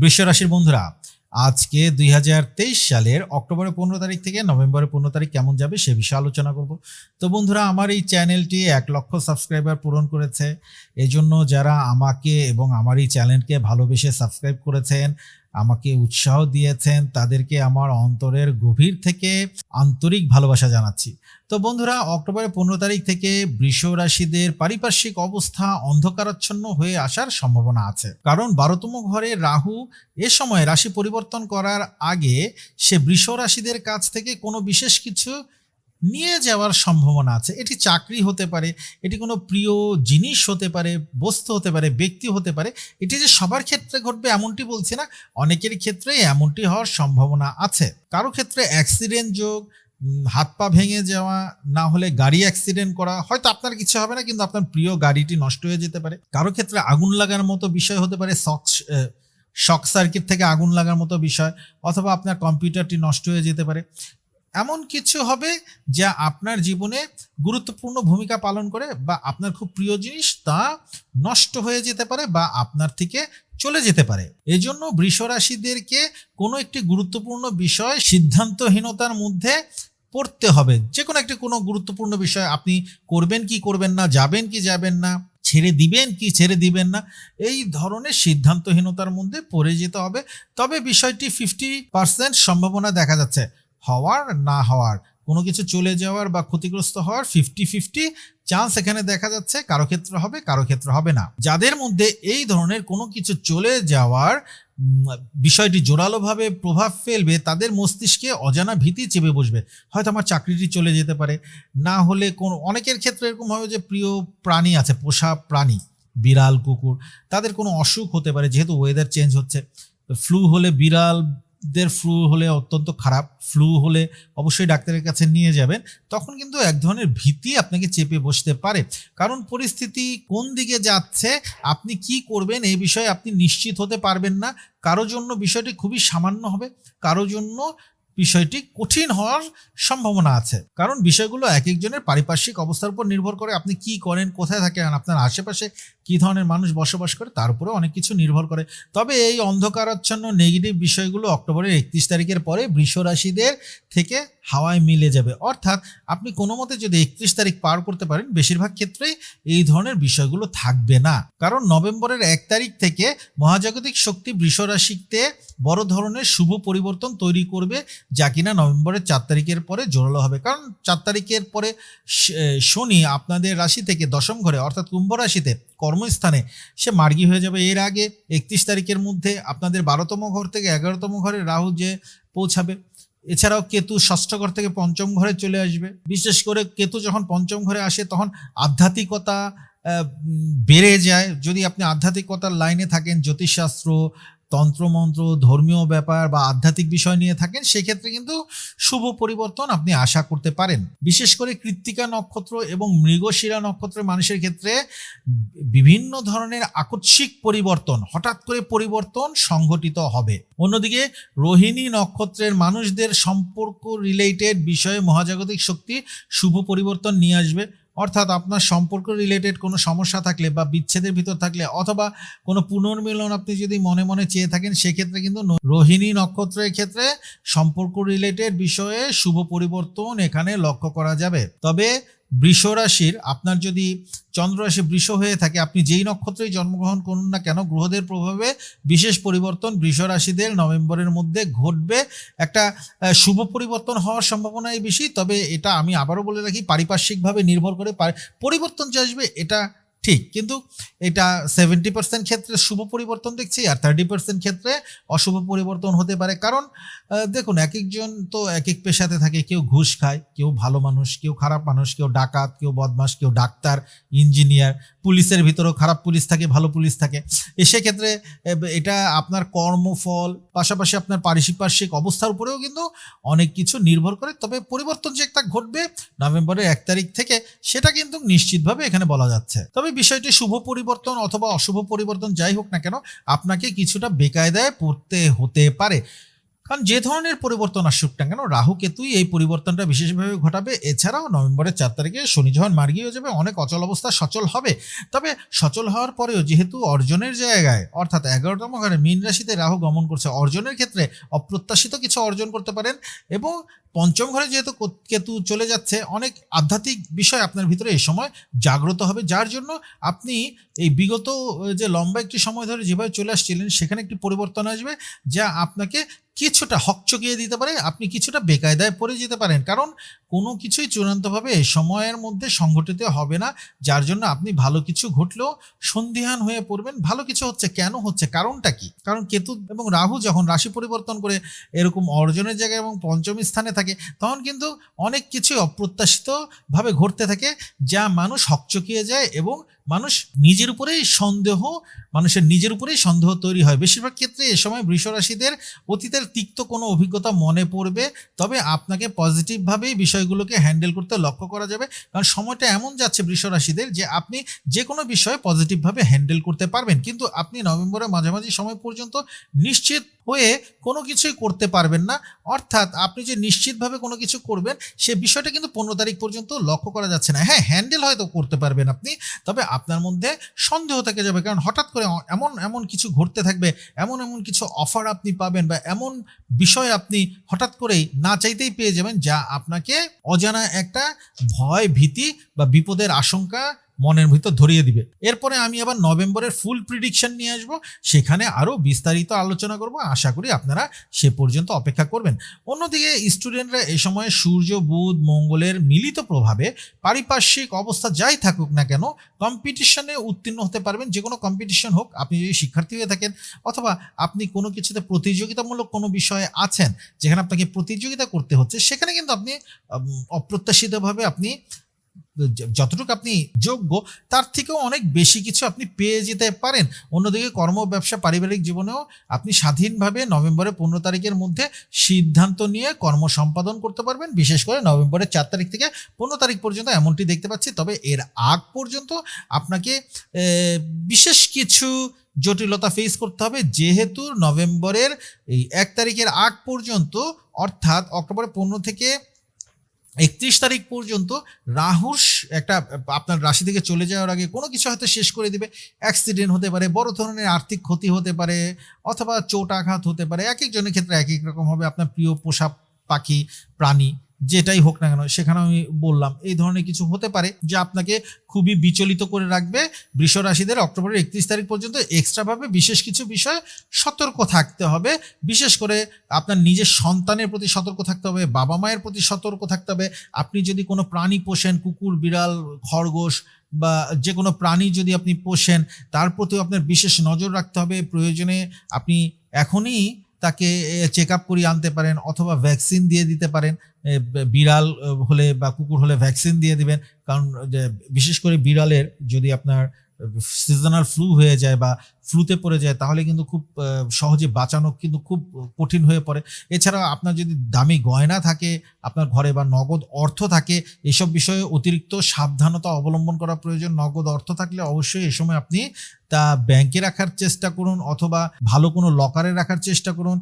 বৃষ রাশির বন্ধুরা, আজকে দুই হাজার তেইশ সালের অক্টোবরের পনেরো তারিখ থেকে নভেম্বরের পনেরো তারিখ কেমন যাবে সে বিষয়ে আলোচনা করব। তো বন্ধুরা, আমার এই চ্যানেলটি এক লক্ষ সাবস্ক্রাইবার পূরণ করেছে। এজন্য যারা আমাকে এবং আমার এই চ্যানেলকে ভালোবেসে সাবস্ক্রাইব করেছেন আমাকে উৎসাহ দিয়েছেন, তাদেরকে আমার অন্তরের গভীর থেকে আন্তরিক ভালোবাসা জানাচ্ছি। তো বন্ধুরা, অক্টোবরের পনেরো তারিখ থেকে বৃষ রাশিদের পারিপার্শ্বিক অবস্থা অন্ধকারাচ্ছন্ন হয়ে আসার সম্ভাবনা আছে। কারণ বারোতম ঘরে রাহু এ সময় রাশি পরিবর্তন করার আগে সে বৃষ রাশিদের কাছ থেকে কোনো বিশেষ কিছু নিয়ে যাওয়ার সম্ভাবনা আছে। এটি চাকরি হতে পারে, এটি কোনো প্রিয় জিনিস হতে পারে, বস্তু হতে পারে, ব্যক্তি হতে পারে, এটি যে সবার ক্ষেত্রে ঘটবে এমনটি বলছি না। অনেকের ক্ষেত্রে এমনটি হওয়ার সম্ভাবনা আছে। কারও ক্ষেত্রে অ্যাক্সিডেন্ট যোগ হাত পা ভেঙে যাওয়া, না হলে গাড়ি অ্যাক্সিডেন্ট করা, হয়তো আপনার কিছু হবে না, কিন্তু আপনার প্রিয় গাড়িটি নষ্ট হয়ে যেতে পারে। কারও ক্ষেত্রে আগুন লাগার মতো বিষয় হতে পারে, শক শক সার্কিট থেকে আগুন লাগার মতো বিষয়, অথবা আপনার কম্পিউটারটি নষ্ট হয়ে যেতে পারে। এমন কিছু হবে যা আপনার জীবনে গুরুত্বপূর্ণ ভূমিকা পালন করে বা আপনার খুব প্রিয় জিনিস তা নষ্ট হয়ে যেতে পারে বা আপনার থেকে চলে যেতে পারে। এজন্য বৃষ রাশিদেরকে কোনো একটি গুরুত্বপূর্ণ বিষয় সিদ্ধান্তহীনতার মধ্যে পড়তে হবে। যে কোনো একটি কোনো গুরুত্বপূর্ণ বিষয় আপনি করবেন কি করবেন না, যাবেন কি যাবেন না, ছেড়ে দিবেন কি ছেড়ে দিবেন না, এই ধরনের সিদ্ধান্তহীনতার মধ্যে পড়ে যেতে হবে। তবে বিষয়টি ফিফটি পার্সেন্ট সম্ভাবনা দেখা যাচ্ছে। হওয়ার, না হওয়ার, কোনো কিছু চলে যাওয়ার বা ক্ষতিগ্রস্ত হওয়ার ফিফটি ফিফটি চান্স এখানে দেখা যাচ্ছে কারও ক্ষেত্রে হবে, কারও ক্ষেত্রে হবে না। যাদের মধ্যে এই ধরনের কোনো কিছু চলে যাওয়ার বিষয়টি জোরালোভাবে প্রভাব ফেলবে, তাদের মস্তিষ্কে অজানা ভীতি চেপে বসবে। হয়তো আমার চাকরিটি চলে যেতে পারে। না হলে কোন, অনেকের ক্ষেত্রে এরকম হবে যে প্রিয় প্রাণী আছে, পোষা প্রাণী, বিড়াল, কুকুর, তাদের কোনো অসুখ হতে পারে, যেহেতু ওয়েদার চেঞ্জ হচ্ছে। ফ্লু হলে বিড়ালদের ফ্লু হলে অত্যন্ত খারাপ ফ্লু হলে অবশ্যই ডাক্তারের কাছে নিয়ে যাবেন। তখন কিন্তু এক ধরনের ভীতি আপনাকে চেপে বসতে পারে। কারণ পরিস্থিতি কোন দিকে যাচ্ছে, আপনি কি করবেন এই বিষয়ে আপনি নিশ্চিত হতে পারবেন না। কারও জন্য বিষয়টি খুবই সামান্য হবে। কারও জন্য বিষয়টি কঠিন হওয়ার সম্ভাবনা আছে। কারণ বিষয়গুলো এক একজনের পারিপার্শ্বিক অবস্থার উপর নির্ভর করে আপনি কি করেন, কোথায় থাকেন, আপনার আশেপাশে কি ধরনের মানুষ বসবাস করে তার উপরে অনেক কিছু নির্ভর করে। তবে এই অন্ধকারাচ্ছন্ন নেগেটিভ বিষয়গুলো অক্টোবরের একত্রিশ তারিখের পরে বৃষরাশিদের থেকে হাওয়ায় মিলে যাবে। অর্থাৎ আপনি কোনো মতে যদি একত্রিশ তারিখ পার করতে পারেন, বেশিরভাগ ক্ষেত্রেই এই ধরনের বিষয়গুলো থাকবে না। কারণ নভেম্বরের এক তারিখ থেকে মহাজাগতিক শক্তি বৃষ রাশিতে বড় ধরনের শুভ পরিবর্তন তৈরি করবে, যা কিনা নভেম্বরের চার তারিখের পরে জোরালো হবে। কারণ চার তারিখের পরে শনি আপনাদের রাশি থেকে দশম ঘরে, অর্থাৎ কুম্ভ রাশিতে কর্মস্থানে, সে মার্গী হয়ে যাবে। এর আগে একত্রিশ তারিখের মধ্যে আপনাদের বারোতম ঘর থেকে এগারোতম ঘরে রাহু যে পৌঁছাবে এছাড়াও কেতু ষষ্ঠ ঘর থেকে পঞ্চম ঘরে চলে আসবে। বিশেষ করে কেতু যখন পঞ্চম ঘরে আসে, তখন আধ্যাত্মিকতা বেড়ে যায়। যদি আপনি আধ্যাত্মিকতার লাইনে থাকেন, জ্যোতিষশাস্ত্র তন্ত্রমন্ত্র, ধর্মীয় ব্যাপার বা আধ্যাত্মিক বিষয় নিয়ে থাকেন, সেক্ষেত্রে কিন্তু শুভ পরিবর্তন আপনি আশা করতে পারেন। বিশেষ করে কৃত্তিকা নক্ষত্র এবং মৃগশিরা নক্ষত্রের মানুষের ক্ষেত্রে বিভিন্ন ধরনের আকস্মিক পরিবর্তন, হঠাৎ করে পরিবর্তন সংঘটিত হবে। অন্যদিকে রোহিণী নক্ষত্রের মানুষদের সম্পর্ক রিলেটেড বিষয়ে মহাজাগতিক শক্তি শুভ পরিবর্তন নিয়ে আসবে। অর্থাৎ আপনার সম্পর্ক রিলেটেড কোনো সমস্যা থাকলে বা বিচ্ছেদের ভিতর থাকলে অথবা কোনো পুনর্মিলন আপনি যদি মনে মনে চেয়ে থাকেন, সেক্ষেত্রে কিন্তু রোহিণী নক্ষত্রের ক্ষেত্রে সম্পর্ক রিলেটেড বিষয়ে শুভ পরিবর্তন এখানে লক্ষ্য করা যাবে। তবে বৃষ রাশির, আপনার যদি চন্দ্র রাশি বৃষ হয়ে থাকে, আপনি যেই নক্ষত্রেই জন্মগ্রহণ করুন না কেন, গ্রহদের প্রভাবে বিশেষ পরিবর্তন বৃষরাশিদের নভেম্বরের মধ্যে ঘটবে। একটা শুভ পরিবর্তন হওয়ার সম্ভাবনাই বেশি, তবে এটা আমি আবারও বলে রাখি, পারিপার্শ্বিকভাবে নির্ভর করে পারি- পরিবর্তন যে আসবে, এটা ঠিক, কিন্তু এটা সেভেন্টি পার্সেন্ট ক্ষেত্রে শুভ পরিবর্তন দেখছি আর থার্টি পার্সেন্ট ক্ষেত্রে অশুভ পরিবর্তন হতে পারে। কারণ দেখুন এক একজন তো এক এক পেশাতে থাকে, কেউ ঘুষ খায়, কেউ ভালো মানুষ, কেউ খারাপ মানুষ, কেউ ডাকাত, কেউ বদমাস কেউ ডাক্তার, ইঞ্জিনিয়ার। পুলিশের ভিতরেও খারাপ পুলিশ থাকে, ভালো পুলিশ থাকে। সেক্ষেত্রে এটা আপনার কর্মফল, পাশাপাশি আপনার পারিপার্শ্বিক অবস্থার উপরেও কিন্তু অনেক কিছু নির্ভর করে। তবে পরিবর্তন যে একটা ঘটবে নভেম্বরের এক তারিখ থেকে, সেটা কিন্তু নিশ্চিতভাবে এখানে বলা যাচ্ছে। তবে বিষয়টি শুভ পরিবর্তন অথবা অশুভ পরিবর্তন যাই হোক না কেন, আপনাকে কিছুটা বেকায়দায় পড়তে হতে পারে। কারণ যে ধরনের পরিবর্তন আসুক না কেন, রাহু কেতুই এই পরিবর্তনটা বিশেষভাবে ঘটাবে। এছাড়াও নভেম্বরের চার তারিখে শনি যখন মার্গী হয়ে যাবে, অনেক অচল অবস্থা সচল হবে। তবে সচল হওয়ার পরেও যেহেতু অর্জনের জায়গায়, অর্থাৎ এগারোতম ঘরে মীন রাশিতে রাহু গমন করছে, অর্জনের ক্ষেত্রে অপ্রত্যাশিত কিছু অর্জন করতে পারেন এবং পঞ্চম ঘরে যেহেতু কেতু চলে যাচ্ছে, অনেক আধ্যাত্মিক বিষয় আপনার ভিতরে এই সময় জাগ্রত হবে। যার জন্য আপনি এই বিগত যে লম্বা একটি সময় ধরে যেভাবে চলে আসছিলেন, সেখানে একটি পরিবর্তন আসবে যা আপনাকে কিছুটা হকচকিয়ে দিতে পারে, আপনি কিছুটা বেকায়দায় পড়ে যেতে পারেন। কারণ কোনো কিছুই চূড়ান্তভাবে সময়ের মধ্যে সংঘটিত হবে না, যার জন্য আপনি ভালো কিছু ঘটলেও সন্দিহান হয়ে পড়বেন। ভালো কিছু হচ্ছে কেন হচ্ছে, কারণটা কি? কারণ কেতু এবং রাহু যখন রাশি পরিবর্তন করে এরকম অর্জনের জায়গায় এবং পঞ্চম স্থানে থাকে, তখন কিন্তু অনেক কিছু অপ্রত্যাশিতভাবে ঘটতে থাকে, যা মানুষ হকচকিয়ে যায় এবং মানুষ নিজের উপরেই সন্দেহ, মানুষের নিজের উপরেই সন্দেহ তৈরি হয়। বেশিরভাগ ক্ষেত্রে এ সময় বৃষ রাশিদের অতীতের তিক্ত কোনো অভিজ্ঞতা মনে পড়বে। তবে আপনাকে পজিটিভভাবেই বিষয়গুলোকে হ্যান্ডেল করতে লক্ষ্য করা যাবে। কারণ সময়টা এমন যাচ্ছে বৃষ রাশিদের যে, আপনি যে কোনো বিষয়ে পজিটিভভাবে হ্যান্ডেল করতে পারবেন। কিন্তু আপনি নভেম্বরের মাঝামাঝি সময় পর্যন্ত নিশ্চিত হয়ে কোনো কিছুই করতে পারবেন না। অর্থাৎ আপনি যে নিশ্চিতভাবে কোনো কিছু করবেন, সে বিষয়টা কিন্তু পনেরো তারিখ পর্যন্ত লক্ষ্য করা যাচ্ছে না। হ্যাঁ হ্যান্ডেল হয়তো করতে পারবেন আপনি। তবে আপনার মধ্যে সন্দেহ থেকে যাবে। কারণ হঠাৎ করে এমন এমন কিছু ঘটতে থাকবে, এমন এমন কিছু অফার আপনি পাবেন বা এমন বিষয় আপনি হঠাৎ করেই না চাইতেই পেয়ে যাবেন, যা আপনাকে অজানা একটা ভয়, ভীতি বা বিপদের আশঙ্কা মনের ভিতর ধরিয়ে দিবে। এরপরে আমি আবার নভেম্বরের ফুল প্রিডিকশন নিয়ে আসব। সেখানে আরও বিস্তারিত আলোচনা করব। আশা করি আপনারা সে পর্যন্ত অপেক্ষা করবেন। অন্যদিকে স্টুডেন্টরা এ সময় সূর্য, বুধ, মঙ্গলের মিলিত প্রভাবে পারিপার্শ্বিক অবস্থা যাই থাকুক না কেন কম্পিটিশনে উত্তীর্ণ হতে পারবেন। যে কোনো কম্পিটিশন হোক, আপনি যদি শিক্ষার্থী হয়ে থাকেন অথবা আপনি কোনো কিছুতে প্রতিযোগিতামূলক কোনো বিষয়ে আছেন, যেখানে আপনাকে প্রতিযোগিতা করতে হচ্ছে, সেখানে কিন্তু আপনি অপ্রত্যাশিতভাবে আপনি যতটুকু আপনি যোগ্য, তার থেকেও অনেক বেশি কিছু আপনি পেয়ে যেতে পারেন। অন্যদিকে কর্ম, ব্যবসা, পারিবারিক জীবনেও আপনি স্বাধীনভাবে নভেম্বরের পনেরো তারিখের মধ্যে সিদ্ধান্ত নিয়ে কর্ম সম্পাদন করতে পারবেন। বিশেষ করে নভেম্বরের চার তারিখ থেকে পনেরো তারিখ পর্যন্ত এমনটি দেখতে পাচ্ছি। তবে এর আগ পর্যন্ত আপনাকে বিশেষ কিছু জটিলতা ফেস করতে হবে। যেহেতু নভেম্বরের এই এক তারিখের আগ পর্যন্ত, অর্থাৎ অক্টোবরের পনেরো থেকে একত্রিশ তারিখ পর্যন্ত রাহুর একটা, আপনার রাশি থেকে চলে যাওয়ার আগে কোনো কিছু হয়তো শেষ করে দিবে। অ্যাক্সিডেন্ট হতে পারে, বড় ধরনের আর্থিক ক্ষতি হতে পারে, অথবা চোট আঘাত হতে পারে। এক একজনের ক্ষেত্রে এক এক রকম হবে। আপনার প্রিয় পোষা পাখি, প্রাণী যেটাই হোক না কেন সেখানে আমি বললাম, এই ধরনের কিছু হতে পারে যা আপনাকে খুবই বিচলিত করে রাখবে। বৃষ রাশিদের অক্টোবরের একত্রিশ তারিখ পর্যন্ত এক্সট্রাভাবে বিশেষ কিছু বিষয়ে সতর্ক থাকতে হবে। বিশেষ করে আপনার নিজের সন্তানের প্রতি সতর্ক থাকতে হবে, বাবা মায়ের প্রতি সতর্ক থাকতে হবে। আপনি যদি কোনো প্রাণী পোষেন, কুকুর, বিড়াল, খরগোশ বা যে কোনো প্রাণী যদি আপনি পোষেন, তার প্রতিও আপনার বিশেষ নজর রাখতে হবে। প্রয়োজনে আপনি এখনই তাকে চেক আপ করিয়ে আনতে পারেন অথবা ভ্যাকসিন দিয়ে দিতে পারেন। বিড়াল হলে বা কুকুর হলে ভ্যাকসিন দিয়ে দিবেন। কারণ বিশেষ করে বিড়ালের যদি আপনার সিজনাল ফ্লু হয়ে যায় বা ফ্লুতে পড়ে যায়, তাহলে কিন্তু খুব সহজে বাঁচানো কিন্তু খুব কঠিন হয়ে পড়ে। এছাড়া আপনার যদি দামি গয়না থাকে, আপনার ঘরে বা নগদ অর্থ থাকে, এসব বিষয়ে অতিরিক্ত সাবধানতা অবলম্বন করা প্রয়োজন। নগদ অর্থ থাকলে অবশ্যই এ সময় আপনি তা ব্যাংকে রাখার চেষ্টা করুন অথবা ভালো কোনো লকারে রাখার চেষ্টা করুন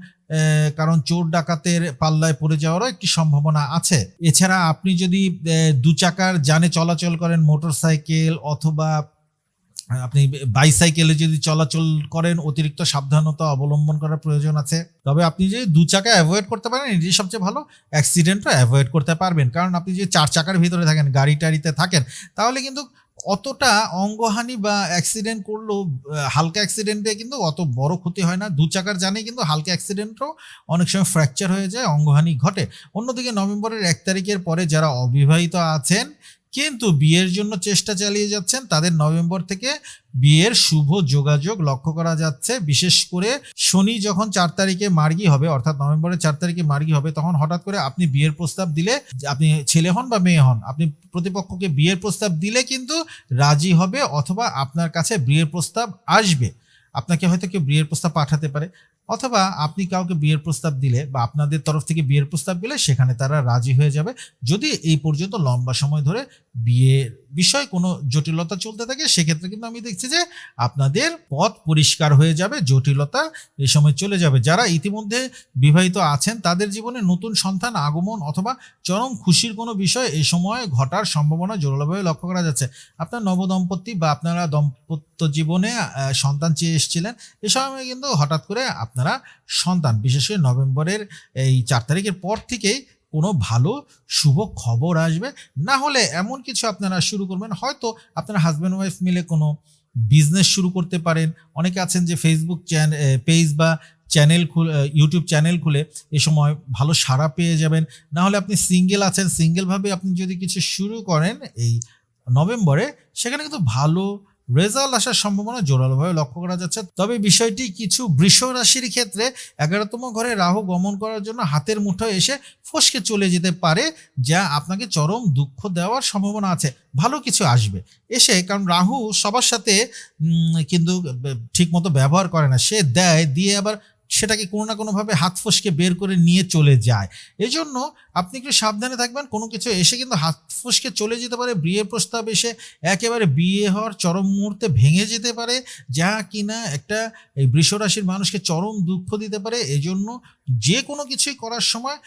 কারণ চোর ডাকাতের পাল্লায় পড়ে যাওয়ারও একটি সম্ভাবনা আছে। এছাড়া আপনি যদি দু চাকার যানে চলাচল করেন মোটর সাইকেল অথবা আপনি বাইসাইকেলে যদি চলাচল করেন, অতিরিক্ত সাবধানতা অবলম্বন করার প্রয়োজন আছে। তবে আপনি যদি দু চাকা অ্যাভয়েড করতে পারেন, এটি সবচেয়ে ভালো অ্যাক্সিডেন্টও অ্যাভয়েড করতে পারবেন। কারণ আপনি যদি চার চাকার ভিতরে থাকেন, গাড়ি টাড়িতে থাকেন, তাহলে কিন্তু অতটা অঙ্গহানি বা অ্যাক্সিডেন্ট করলেও হালকা অ্যাক্সিডেন্টে কিন্তু অত বড় ক্ষতি হয় না। দু চাকার জানে কিন্তু হালকা অ্যাক্সিডেন্টও অনেক সময় ফ্র্যাকচার হয়ে যায়, অঙ্গহানি ঘটে। অন্যদিকে নভেম্বরের এক তারিখের পরে যারা অবিবাহিত আছেন কিন্তু বিয়ের জন্য চেষ্টা চালিয়ে যাচ্ছেন। তাদের নভেম্বর থেকে বিয়ের শুভ যোগাযোগ লক্ষ্য করা যাচ্ছে। বিশেষ করে শনি যখন চার তারিখে মার্গি হবে, অর্থাৎ নভেম্বরের চার তারিখে মার্গি হবে, তখন হঠাৎ করে আপনি বিয়ের প্রস্তাব দিলে, আপনি ছেলে হন বা মেয়ে হন, আপনি প্রতিপক্ষকে বিয়ের প্রস্তাব দিলে কিন্তু রাজি হবে অথবা আপনার কাছে বিয়ের প্রস্তাব আসবে। আপনাকে হয়তো কেউ বিয়ের প্রস্তাব পাঠাতে পারে, অথবা আপনি কাউকে বিয়ের প্রস্তাব দিলে বা আপনাদের তরফ থেকে বিয়ের প্রস্তাব দিলে সেখানে তারা রাজি হয়ে যাবে। যদি এই পর্যন্ত লম্বা সময় ধরে বিয়ের বিষয় কোনো জটিলতা চলতে থাকে, সেক্ষেত্রে কিন্তু আমি দেখছি যে আপনাদের পথ পরিষ্কার হয়ে যাবে, জটিলতা এই সময় চলে যাবে। যারা ইতিমধ্যে বিবাহিত আছেন, তাদের জীবনে নতুন সন্তান, আগমন অথবা চরম খুশির কোনো বিষয় এই সময় ঘটার সম্ভাবনা জোরালোভাবে লক্ষ্য করা যাচ্ছে। আপনার নবদম্পতি বা আপনারা দম্পত্য জীবনে সন্তান চেয়ে এসেছিলেন। এ সময় কিন্তু হঠাৎ করে আপনারা সন্তান, বিশেষ করে নভেম্বরের এই চার তারিখের পর থেকেই কোনো ভালো শুভ খবর আসবে। না হলে এমন কিছু আপনারা শুরু করবেন, হয়তো আপনারা হাজব্যান্ড ওয়াইফ মিলে কোনো বিজনেস শুরু করতে পারেন। অনেকে আছেন যে ফেসবুক পেজ বা চ্যানেল খুলে ইউটিউব চ্যানেল খুলে এ সময় ভালো সাড়া পেয়ে যাবেন। না হলে আপনি সিঙ্গেল আছেন সিঙ্গেলভাবে আপনি যদি কিছু শুরু করেন এই নভেম্বরে, সেখানে কিন্তু ভালো রেজাল্ট আসার সম্ভাবনা জোরালোভাবে লক্ষ্য করা যাচ্ছে। তবে বিষয়টি কিছু বৃষ রাশির ক্ষেত্রে এগারোতম ঘরে রাহু গমন করার জন্য হাতের মুঠোয় এসে ফসকে চলে যেতে পারে, যা আপনাকে চরম দুঃখ দেওয়ার সম্ভাবনা আছে। ভালো কিছু আসবে। এসে কারণ রাহু সবার সাথে কিন্তু ঠিকমতো ব্যবহার করে না। সে দেয়, দিয়ে আবার সেটাকে কোনো না কোনোভাবে হাত ফসকে বের করে নিয়ে চলে যায়। এজন্য আপনি একটু সাবধানে থাকবেন, কোনো কিছু এসে কিন্তু হাত ফসকে চলে যেতে পারে বিয়ে প্রস্তাব এসে একেবারে বিয়ে হওয়ার চরম মুহূর্তে ভেঙে যেতে পারে, যা কিনা একটা এই বৃষরাশির মানুষকে চরম দুঃখ দিতে পারে। এজন্য যে কোনো কিছুই করার সময়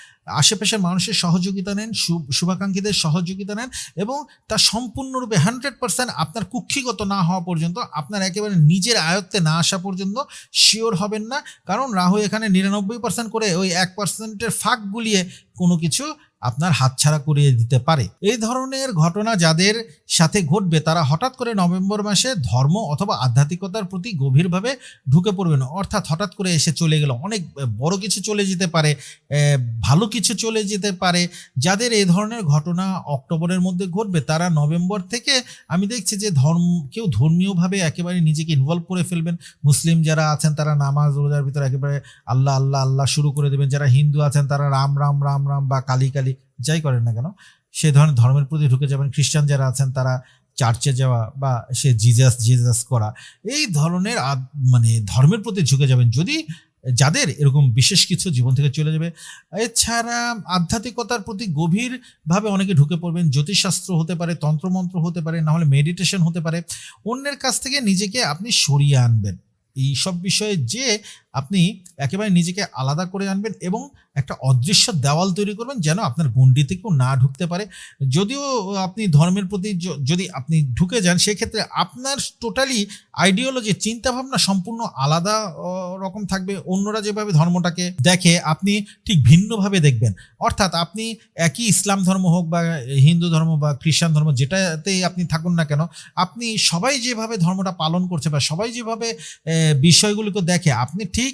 আশেপাশের মানুষের সহযোগিতা নেন শুভাকাঙ্ক্ষীদের সহযোগিতা নেন এবং তা সম্পূর্ণরূপে হান্ড্রেড পার্সেন্ট আপনার কুক্ষিগত না হওয়া পর্যন্ত, আপনার একেবারে নিজের আয়ত্তে না আসা পর্যন্ত শিওর হবেন না। কারণ রাহু এখানে নিরানব্বই পার্সেন্ট করে ওই এক পার্সেন্টের ফাঁক গুলিয়ে কোনো কিছু আপনার হাতছাড়া করিয়ে দিতে পারে। এই ধরনের ঘটনা যাদের সাথে ঘটবে, তারা হঠাৎ করে নভেম্বর মাসে ধর্ম অথবা আধ্যাত্মিকতার প্রতি গভীরভাবে ঢুকে পড়বেন। অর্থাৎ হঠাৎ করে এসে চলে গেল। অনেক বড় কিছু চলে যেতে পারে ভালো কিছু চলে যেতে পারে। যাদের এই ধরনের ঘটনা অক্টোবরের মধ্যে ঘটবে, তারা নভেম্বর থেকে আমি দেখছি যে ধর্ম, কেউ ধর্মীয়ভাবে একেবারে নিজেকে ইনভলভ করে ফেলবেন। মুসলিম যারা আছেন, তারা নামাজ রোজার ভিতরে একেবারে আল্লাহ আল্লাহ আল্লাহ শুরু করে দেবেন। যারা হিন্দু আছেন, তারা রাম রাম রাম রাম বা কালী কালী যাই করেন না কেন, সে ধরনের ধর্মের প্রতি ঢুকে যাবেন। খ্রিস্টান যারা আছেন, তারা চার্চে যাওয়া বা সে জিজাস জিজাস করা, এই ধরনের মানে ধর্মের প্রতি ঝুঁকে যাবেন। যদি যাদের এরকম বিশেষ কিছু জীবন থেকে চলে যাবে, এছাড়া আধ্যাত্মিকতার প্রতি গভীরভাবে অনেকে ঢুকে পড়বেন। জ্যোতিষশাস্ত্র হতে পারে, তন্ত্রমন্ত্র হতে পারে, না হলে মেডিটেশন হতে পারে। অন্যের কাছ থেকে নিজেকে আপনি সরিয়ে আনবেন। এই সব বিষয়ে যে আপনি একেবারে নিজেকে আলাদা করে আনবেন এবং একটা অদৃশ্য দেওয়াল তৈরি করবেন যেন আপনার গণ্ডিতে কেউ না ঢুকতে পারে। যদিও আপনি ধর্মের প্রতি যদি আপনি ঢুকে যান, সেক্ষেত্রে আপনার টোটালি আইডিওলজি চিন্তাভাবনা সম্পূর্ণ আলাদা রকম থাকবে। অন্যরা যেভাবে ধর্মটাকে দেখে, আপনি ঠিক ভিন্নভাবে দেখবেন। অর্থাৎ আপনি একই ইসলাম ধর্ম হোক বা হিন্দু ধর্ম বা খ্রিস্টান ধর্ম যেটাতেই আপনি থাকুন না কেন, আপনি সবাই যেভাবে ধর্মটা পালন করছে বা সবাই যেভাবে বিষয়গুলিকে দেখে, আপনি ঠিক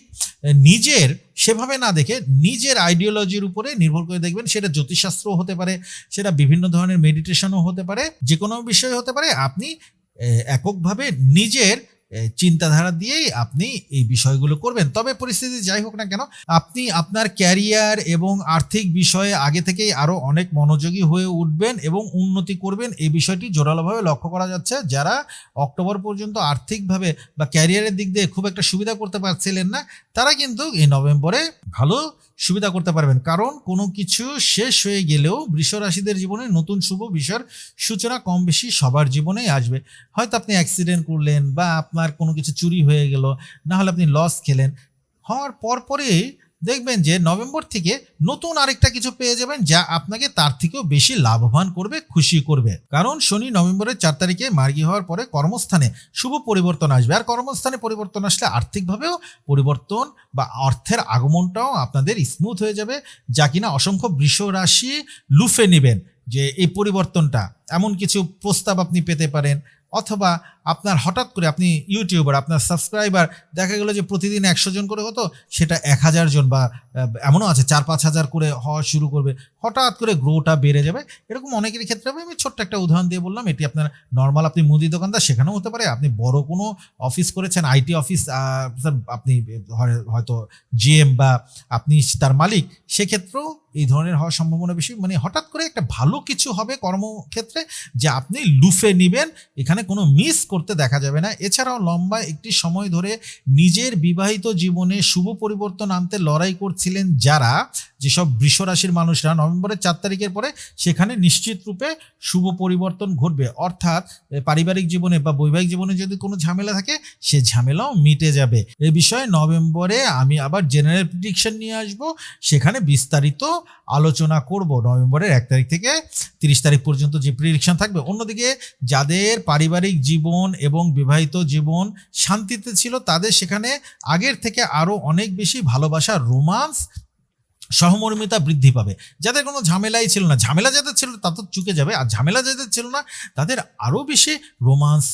নিজের সেভাবে না দেখে নিজের আইডিওলজির উপরে নির্ভর করে দেখবেন সেটা জ্যোতিষশাস্ত্র হতে পারে, সেটা বিভিন্ন ধরনের মেডিটেশনও হতে পারে যে কোনো বিষয় হতে পারে। আপনি এককভাবে নিজের চিন্তাধারা দিয়েই আপনি এই বিষয়গুলো করবেন। তবে পরিস্থিতি যাই হোক না কেন, আপনি আপনার ক্যারিয়ার এবং আর্থিক বিষয়ে আগে থেকেই আরও অনেক মনোযোগী হয়ে উঠবেন এবং উন্নতি করবেন। এই বিষয়টি জোরালোভাবে লক্ষ্য করা যাচ্ছে। যারা অক্টোবর পর্যন্ত আর্থিকভাবে বা ক্যারিয়ারের দিক দিয়ে খুব একটা সুবিধা করতে পারছিলেন না, তারা কিন্তু এই নভেম্বরে ভালো সুবিধা করতে পারবেন। কারণ কোনো কিছু শেষ হয়ে গেলেও বৃষ রাশিদের জীবনে নতুন শুভ বিষয়ের সূচনা কম বেশি সবার জীবনেই আসবে। হয়তো আপনি অ্যাক্সিডেন্ট করলেন বা আপনার কোনো কিছু চুরি হয়ে গেল না হলে আপনি লস খেলেন। হওয়ার পর পরেই দেখবেন যে নভেম্বর থেকে নতুন আরেকটা কিছু পেয়ে যাবেন যা আপনাকে তার থেকেও বেশি লাভবান করবে, খুশি করবে। কারণ শনি নভেম্বরের চার তারিখে মার্গী হওয়ার পরে কর্মস্থানে শুভ পরিবর্তন আসবে। আর কর্মস্থানে পরিবর্তন আসলে আর্থিকভাবেও পরিবর্তন বা অর্থের আগমনটাও আপনাদের স্মুথ হয়ে যাবে, যা কিনা অসংখ্য বৃষ রাশি লুফে নেবেন যে এই পরিবর্তনটা। এমন কিছু প্রস্তাব আপনি পেতে পারেন, অথবা আপনার হঠাৎ করে আপনি ইউটিউবার, আপনার সাবস্ক্রাইবার, দেখা গেলো যে প্রতিদিন একশো জন করে হতো, সেটা এক হাজার জন বা এমনও আছে চার পাঁচ হাজার করে হওয়া শুরু করবে। হঠাৎ করে গ্রোটা বেড়ে যাবে। এরকম অনেকের ক্ষেত্রে আমি ছোট্ট একটা উদাহরণ দিয়ে বললাম, এটি আপনার নর্মাল আপনি মুদি দোকানদার, সেখানেও হতে পারে। আপনি বড় কোনো অফিস করেছেন আইটি অফিস আপনি হয়- হয়তো জিএম বা আপনি তার মালিক, সেক্ষেত্রেও এই ধরনের হওয়ার সম্ভাবনা বেশি। মানে হঠাৎ করে একটা ভালো কিছু হবে কর্মক্ষেত্রে, যে আপনি লুফে নিবেন, এখানে কোনো মিস করতে দেখা যাবে না। এছাড়াও লম্বা একটি সময় ধরে নিজের বিবাহিত জীবনে শুভ পরিবর্তন আনতে লড়াই করছিলেন যারা, যেসব বৃষ রাশির মানুষরা নভেম্বরের চার তারিখের পরে সেখানে নিশ্চিত রূপে শুভ পরিবর্তন ঘটবে। অর্থাৎ পারিবারিক জীবনে বা বৈবাহিক জীবনে যদি কোনো ঝামেলা থাকে, সে ঝামেলাও মিটে যাবে। এ বিষয়ে নভেম্বরে আমি আবার জেনারেল প্রিডিকশন নিয়ে আসব। সেখানে বিস্তারিত আলোচনা করব। নভেম্বরের এক তারিখ থেকে তিরিশ তারিখ পর্যন্ত যে প্রিডিকশন থাকবে। অন্যদিকে যাদের পারিবারিক জীবন এবং বিবাহিত জীবন শান্তিতে ছিল তাদের সেখানে আগের থেকে আরও অনেক বেশি ভালোবাসা রোমান্স সহমর্মিতা বৃদ্ধি পাবে। যাদের কোনো ঝামেলাই ছিল না, ঝামেলা যাদের ছিল তা তো চুকে যাবে, আর ঝামেলা যাদের ছিল না, তাদের আরও বেশি রোমান্স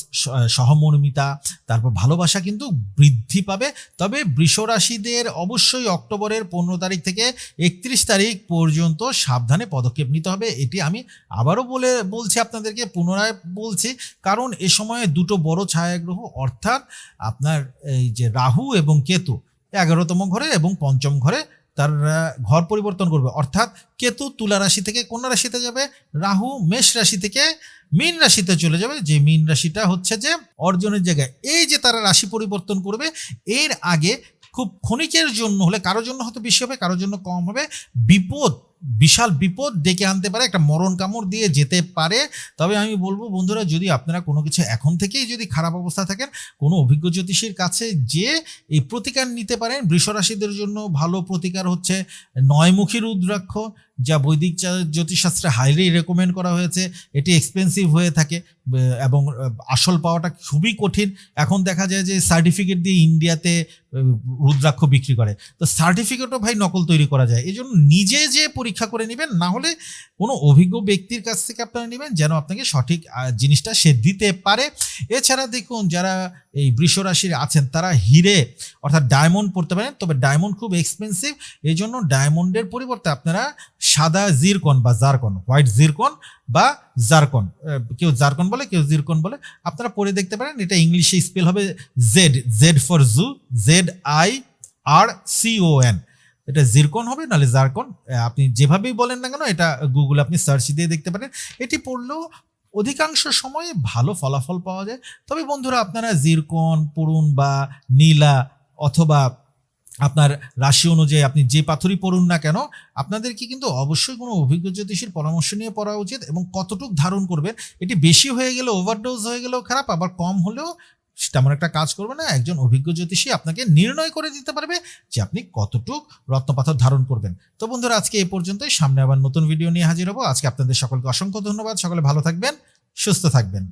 সহমর্মিতা, তারপর ভালোবাসা কিন্তু বৃদ্ধি পাবে। তবে বৃষরাশিদের অবশ্যই অক্টোবরের পনেরো তারিখ থেকে একত্রিশ তারিখ পর্যন্ত সাবধানে পদক্ষেপ নিতে হবে। এটি আমি আবারও বলে, বলছি আপনাদেরকে, পুনরায় বলছি, কারণ এ সময়ে দুটো বড় ছায়াগ্রহ, অর্থাৎ আপনার এই যে রাহু এবং কেতু, এগারোতম ঘরে এবং পঞ্চম ঘরে তার ঘর পরিবর্তন করবে। অর্থাৎ কেতু তুলা রাশি থেকে কন্যা রাশিতে যাবে, রাহু মেষ রাশি থেকে মীন রাশিতে চলে যাবে। যে মীন রাশিটা হচ্ছে যে অর্জনের জায়গায়। এই যে তারা রাশি পরিবর্তন করবে, এর আগে খুব ক্ষণিকের জন্য হলে কারোর জন্য হয়তো বেশি হবে, কারোর জন্য কম হবে। বিপদ বিশাল বিপদ ডেকে আনতে পারে, একটা মরণ কামড় দিয়ে যেতে পারে। তবে আমি বলব বন্ধুরা, যদি আপনারা কোনো কিছু এখন থেকেই যদি খারাপ অবস্থা থাকেন, কোনো অভিজ্ঞ জ্যোতিষীর কাছে যে এই প্রতিকার নিতে পারেন বৃষরাশিদের জন্য ভালো প্রতিকার হচ্ছে নয়মুখী রুদ্রাক্ষ, যা বৈদিক জ্যোতিষশাস্ত্রে হাইলি রেকমেন্ড করা হয়েছে। এটি এক্সপেন্সিভ হয়ে থাকে এবং আসল পাওয়াটা খুবই কঠিন। এখন দেখা যায় যে সার্টিফিকেট দিয়ে ইন্ডিয়াতে রুদ্রাক্ষ বিক্রি করে। তো সার্টিফিকেটও ভাই নকল তৈরি করা যায়। এই জন্য নিজে যে পরীক্ষা করে নেবেন, না হলে কোনো অভিজ্ঞ ব্যক্তির কাছ থেকে আপনারা নেবেন যেন আপনাকে সঠিক জিনিসটা সে দিতে পারে। এছাড়া দেখুন, যারা এই বৃষ রাশির আছেন, তারা হিরে অর্থাৎ ডায়মন্ড পড়তে পারেন, তবে ডায়মন্ড খুব এক্সপেন্সিভ এই জন্য ডায়মন্ডের পরিবর্তে আপনারা সাদা জিরকন বা জারকন, হোয়াইট জিরকন বা জারকন কেউ জারকন বলে, কেউ জিরকন বলে, আপনারা পড়ে দেখতে পারেন, এটা ইংলিশে স্পেল হবে Z Z for zoo Z I R C O N এটা জিরকন হবে, নাহলে জারকন। আপনি যেভাবেই বলেন না কেন, এটা গুগলে আপনি সার্চ দিয়ে দেখতে পারেন। এটি পড়লেও অধিকাংশ সময়ে ভালো ফলাফল পাওয়া যায়। তবে বন্ধুরা, আপনারা জিরকন, পড়ুন বা নীলা অথবা আপনার রাশি অনুযায়ী আপনি যে পাথরই পড়ুন না কেন, আপনাদেরকে কিন্তু অবশ্যই কোনো অভিজ্ঞ জ্যোতিষীর পরামর্শ নিয়ে পড়া উচিত এবং কতটুক ধারণ করবেন, এটি বেশি হয়ে গেলে ওভারডোজ হয়ে গেলেও খারাপ, আবার কম হলেও তেমন একটা কাজ করবে না, একজন অভিজ্ঞ জ্যোতিষী আপনাকে নির্ণয় করে দিতে পারবে যে আপনি কতটুক রত্নপাথর ধারণ করবেন। তো বন্ধুরা, আজকে এই পর্যন্তই। সামনে আবার নতুন ভিডিও নিয়ে হাজির হব। আজকে আপনাদের সকলকে অসংখ্য ধন্যবাদ। সকলে ভালো থাকবেন, সুস্থ থাকবেন।